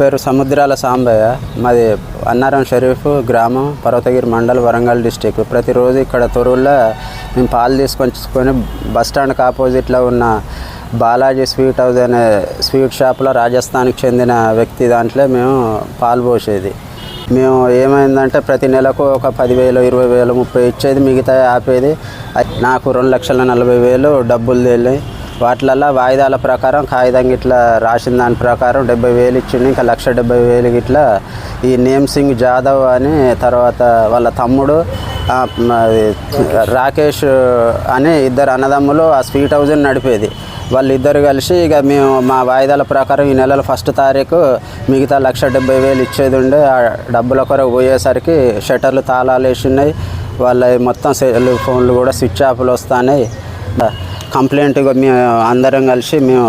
పేరు సముద్రాల సాంబయ్య. మాది అన్నారం షరీఫ్ గ్రామం పర్వతగిరి మండల్ వరంగల్ డిస్టిక్. ప్రతిరోజు ఇక్కడ తొరువుల్లో మేము పాలు తీసుకొచ్చుకొని బస్ స్టాండ్కి ఆపోజిట్లో ఉన్న బాలాజీ స్వీట్ హౌస్ అనే స్వీట్ షాప్లో రాజస్థాన్కి చెందిన వ్యక్తి దాంట్లో మేము పాలు పోసేది. మేము ఏమైందంటే ప్రతి నెలకు ఒక పదివేలు ఇరవై వేలు ముప్పై ఇచ్చేది మిగతా ఆపేది. అది నాకు రెండు లక్షల నలభై వేలు డబ్బులు తెలియ వాటిలల్లో వాయిదాల ప్రకారం కాగితం ఇట్లా రాసిన దాని ప్రకారం డెబ్బై వేలు ఇచ్చిండు ఇంకా లక్ష డెబ్బై వేలు ఇట్లా ఈ నేమ్ సింగ్ జాదవ్ అని తర్వాత వాళ్ళ తమ్ముడు రాకేష్ అని ఇద్దరు అన్నదమ్ములు ఆ స్వీట్ హౌస్ని నడిపేది. వాళ్ళిద్దరు కలిసి ఇక మేము మా వాయిదాల ప్రకారం ఈ నెలల ఫస్ట్ తారీఖు మిగతా లక్ష డెబ్బై వేలు ఇచ్చేది ఉండే ఆ డబ్బుల కొరకు పోయేసరికి షట్టర్లు తాళాలు వేసి ఉన్నాయి వాళ్ళ మొత్తం సెల్ ఫోన్లు కూడా స్విచ్ ఆఫ్లు వస్తున్నాయి. కంప్లైంట్ మేము అందరం కలిసి మేము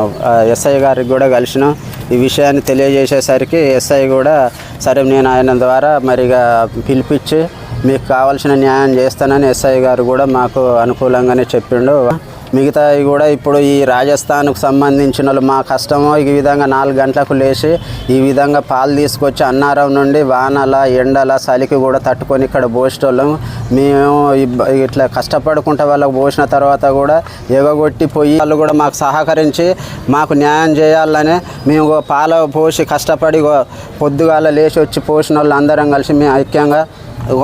ఎస్ఐ గారికి కూడా కలిసినాం. ఈ విషయాన్ని తెలియజేసేసరికి ఎస్ఐ కూడా సరే నేను ఆయన ద్వారా మరిగా పిలిపించి మీకు కావాల్సిన న్యాయం చేస్తానని ఎస్ఐ గారు కూడా మాకు అనుకూలంగానే చెప్పిండు. మిగతావి కూడా ఇప్పుడు ఈ రాజస్థాన్కు సంబంధించిన వాళ్ళు మా కష్టము ఈ విధంగా నాలుగు గంటలకు లేచి ఈ విధంగా పాలు తీసుకొచ్చి అన్నారం నుండి వానల ఎండల చలికి కూడా తట్టుకొని ఇక్కడ పోసేటోళ్ళం. మేము ఇట్లా కష్టపడుకుంటే వాళ్ళకి పోసిన తర్వాత కూడా ఎగగొట్టి పోయి వాళ్ళు కూడా మాకు సహకరించి మాకు న్యాయం చేయాలని మేము పాల పోసి కష్టపడి పొద్దుగాల లేచి వచ్చి పోసిన వాళ్ళు అందరం కలిసి మేము ఐక్యంగా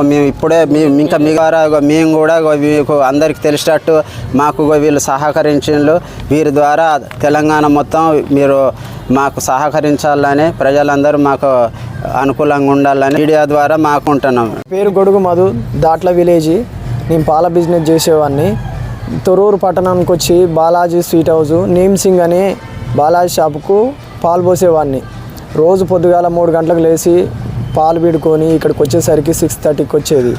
మేము ఇప్పుడే మేము ఇంకా మీ ద్వారా మేము కూడా మీకు అందరికి తెలిసేటట్టు మాకు వీళ్ళు సహకరించిండ్రు వీరి ద్వారా తెలంగాణ మొత్తం మీరు మాకు సహకరించాలని ప్రజలందరూ మాకు అనుకూలంగా ఉండాలని మీడియా ద్వారా మాకు ఉంటున్నాం పేరు గొడుగు మధు దాట్ల విలేజ్. నేను పాల బిజినెస్ చేసేవాడిని. తొరూరు పట్టణానికి వచ్చి బాలాజీ స్వీట్ హౌస్ నేమ్ సింగ్ అనే బాలాజీ షాపుకు పాలు పోసేవాడిని. రోజు పొద్దుగాల మూడు గంటలకు లేచి పాలు పీడుకొని ఇక్కడికి వచ్చేసరికి సిక్స్ థర్టీకి వచ్చేది.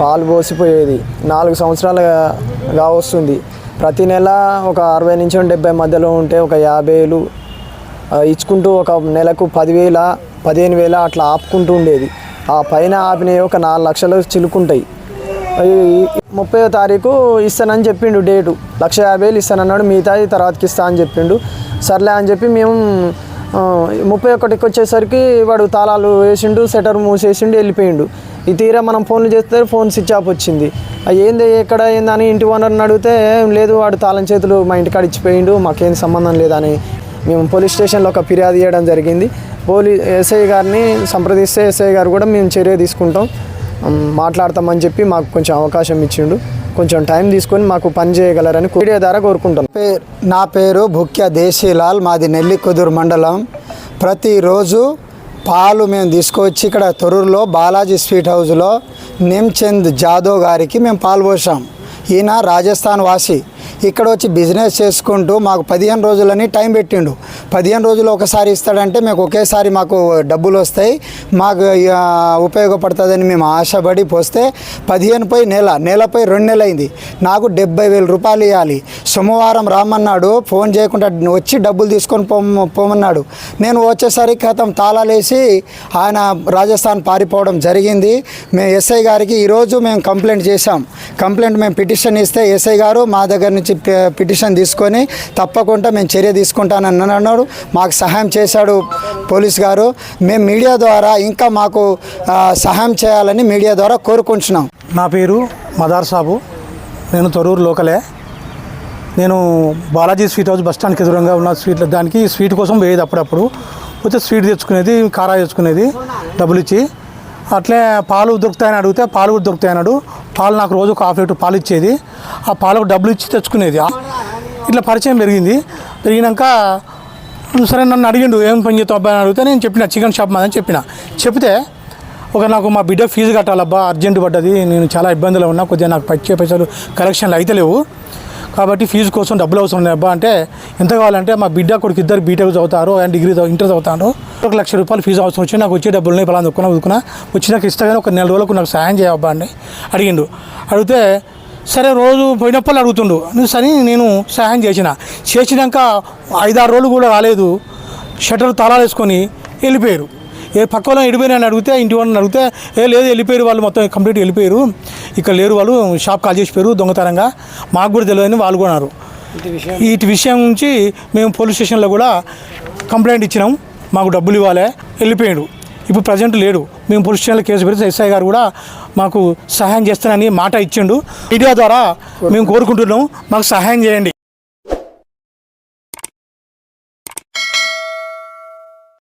పాలు పోసిపోయేది. నాలుగు సంవత్సరాలుగా వస్తుంది. ప్రతి నెల ఒక అరవై నుంచి డెబ్బై మధ్యలో ఉంటే ఒక యాభై వేలు ఇచ్చుకుంటూ ఒక నెలకు పదివేల పదిహేను వేల అట్లా ఆపుకుంటూ ఉండేది. ఆ పైన ఆపినవి ఒక నాలుగు లక్షలు చిలుకుంటాయి. ముప్పై తారీఖు ఇస్తానని చెప్పిండు డేటు. లక్ష యాభై వేలు ఇస్తానన్నాడు మిగతాది తర్వాతకి ఇస్తా అని చెప్పిండు. సర్లే అని చెప్పి మేము ముప్పై ఒకటికి వచ్చేసరికి వాడు తాళాలు వేసిండు సెటర్ మూసేసిండు వెళ్ళిపోయిండు. ఈ తీరా మనం ఫోన్లు చేస్తే ఫోన్ స్విచ్ ఆఫ్ వచ్చింది. ఏంది ఎక్కడ ఏందని ఇంటి ఓనర్ని అడిగితే లేదు వాడు తాళం చేతులు మా ఇంటి కాడిచ్చిపోయిండు మాకేం సంబంధం లేదని మేము పోలీస్ స్టేషన్లో ఒక ఫిర్యాదు చేయడం జరిగింది. పోలీ ఎస్ఐ గారిని సంప్రదిస్తే ఎస్ఐ గారు కూడా మేము చర్య తీసుకుంటాం. మాట్లాడతామని చెప్పి మాకు కొంచెం అవకాశం ఇచ్చిండు. కొంచెం టైం తీసుకొని మాకు పని చేయగలరని వీడియో ద్వారా కోరుకుంటాం పేరు నా పేరు భుక్య దేశీలాల్ మాది నెల్లికుదురు మండలం. ప్రతిరోజు పాలు మేము తీసుకొచ్చి ఇక్కడ తొరూరులో బాలాజీ స్వీట్ హౌస్లో నిమ్చంద్ జాదవ్ గారికి మేము పాలు పోసాం. ఈయన రాజస్థాన్ వాసి. ఇక్కడ వచ్చి బిజినెస్ చేసుకుంటూ మాకు పదిహేను రోజులని టైం పెట్టిండు. పదిహేను రోజులు ఒకసారి ఇస్తాడంటే మేము ఒకేసారి మాకు డబ్బులు వస్తాయి. మాకు ఉపయోగపడుతుందని మేము ఆశపడి పోస్తే పదిహేను పోయి నెల నెలపై రెండు నెలలైంది. నాకు డెబ్బై వేల రూపాయలు ఇవ్వాలి సోమవారం రామన్నాడు ఫోన్ చేయకుండా వచ్చి డబ్బులు తీసుకొని పో పోమన్నాడు. నేను వచ్చేసరికి క్రితం తాళాలేసి ఆయన రాజస్థాన్ పారిపోవడం జరిగింది. మేము ఎస్ఐ గారికి ఈరోజు మేము కంప్లైంట్ చేశాం. కంప్లైంట్ మేము పిటిషన్ ఇస్తే ఎస్ఐ గారు మా దగ్గర నుంచి నుంచి పిటిషన్ తీసుకొని తప్పకుండా మేము చర్య తీసుకుంటానని అన్నాడు. మాకు సహాయం చేశాడు పోలీస్ గారు. మేము మీడియా ద్వారా ఇంకా మాకు సహాయం చేయాలని మీడియా ద్వారా కోరుకుంటున్నాం. నా పేరు మదార్ సాబు. నేను తొరూరు లోకలే. నేను బాలాజీ స్వీట్ హౌస్ బస్ ఎదురుగా ఉన్న స్వీట్ దానికి స్వీట్ కోసం పోయేది అప్పుడప్పుడు. పోతే స్వీట్ తెచ్చుకునేది కారా తెచ్చుకునేది డబ్బులు ఇచ్చి అట్లే పాలు దొరుకుతాయని అడిగితే పాలు కూడా దొరుకుతాయి అన్నాడు. పాలు నాకు రోజు ఒక హాఫ్ లీటర్ పాలు ఇచ్చేది. ఆ పాలకు డబ్బులు ఇచ్చి తెచ్చుకునేది. ఇట్లా పరిచయం పెరిగింది. పెరిగినాక సరే నన్ను అడిగిండు ఏం పని చేస్తావు అబ్బాయి అని అడిగితే నేను చెప్పిన చికెన్ షాప్ మాదని చెప్పిన. చెప్తే ఒక నాకు మా బిడ్డ ఫీజు కట్టాలబ్బా అర్జెంట్ పడ్డది నేను చాలా ఇబ్బందులు ఉన్నా కొద్దిగా నాకు పచ్చే పైసలు కలెక్షన్లు అయితే లేవు కాబట్టి ఫీజు కోసం డబ్బులు అవసరం ఉన్నాయి అబ్బా అంటే ఎంత కావాలంటే మా బిడ్డ కొడుకు ఇద్దరు బీటెక్ చదువుతారు అండ్ డిగ్రీ ఇంటర్ చదువుతారు. ఒక లక్ష రూపాయలు ఫీజు అవసరం వచ్చి నాకు వచ్చే డబ్బులు పలానా దుక్కున్నా ఉదుకున్నా వచ్చి నాకు ఒక నెల రోజులకు నాకు సాయం చేయబ్బా అని అడిగిండు. అడిగితే సరే రోజు పోయినప్పుడు అడుగుతుండు. సరే నేను సహాయం చేసిన. చేసినాక ఐదారు రోజులు కూడా రాలేదు. షటర్ తాళాలు వేసుకొని వెళ్ళిపోయారు. ఏ పక్క వాళ్ళని వెళ్ళిపోయినా అని అడిగితే ఇంటి వాళ్ళని అడిగితే ఏ లేదు వెళ్ళిపోయారు వాళ్ళు మొత్తం కంప్లీట్ వెళ్ళిపోయారు. ఇక్కడ లేరు వాళ్ళు షాప్ కాల్ చేసిపోయారు దొంగతనంగా. మాకు కూడా తెలియదని వాళ్ళు కూడా అన్నారు. వీటి విషయం నుంచి మేము పోలీస్ స్టేషన్లో కూడా కంప్లైంట్ ఇచ్చినాం. మాకు డబ్బులు ఇవ్వాలి వెళ్ళిపోయాడు ఇప్పుడు ప్రజెంట్ లేడు. మేము పోలీస్ స్టేషన్లో కేసు పెడితే ఎస్ఐ గారు కూడా మాకు సహాయం చేస్తానని మాట ఇచ్చిండు. మీడియా ద్వారా మేము కోరుకుంటున్నాం మాకు సహాయం చేయండి.